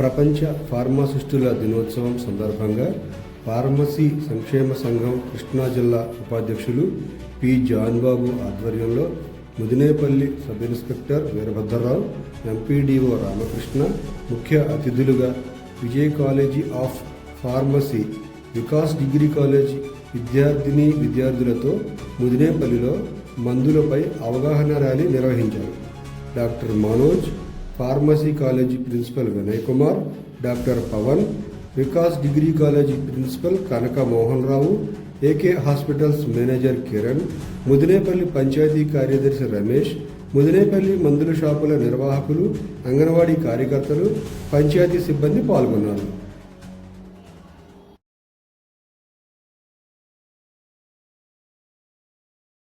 ప్రపంచ ఫార్మాసిస్టుల దినోత్సవం సందర్భంగా ఫార్మసీ సంక్షేమ సంఘం కృష్ణా జిల్లా ఉపాధ్యక్షులు పి జాన్బాబు ఆధ్వర్యంలో Mudinepalli sub inspector Veerabhadrarao MPDO Ramakrishna ముఖ్య అతిథులుగా Vijay college of pharmacy Vikas degree college విద్యార్థిని విద్యార్థులతో ముదినేపల్లిలో మందులపై అవగాహన ర్యాలీ నిర్వహించారు. Doctor Manoj pharmacy college principal Vinay Kumar doctor Pavan Vikas degree college principal Kanaka Mohan Rao AK hospitals manager Kiran Mudinepalli panchayat కార్యదర్శి రమేష్ ముదినేపల్లి మందుల షాపుల నిర్వాహకులు అంగన్వాడీ కార్యకర్తలు పంచాయతీ సిబ్బంది పాల్గొన్నారు.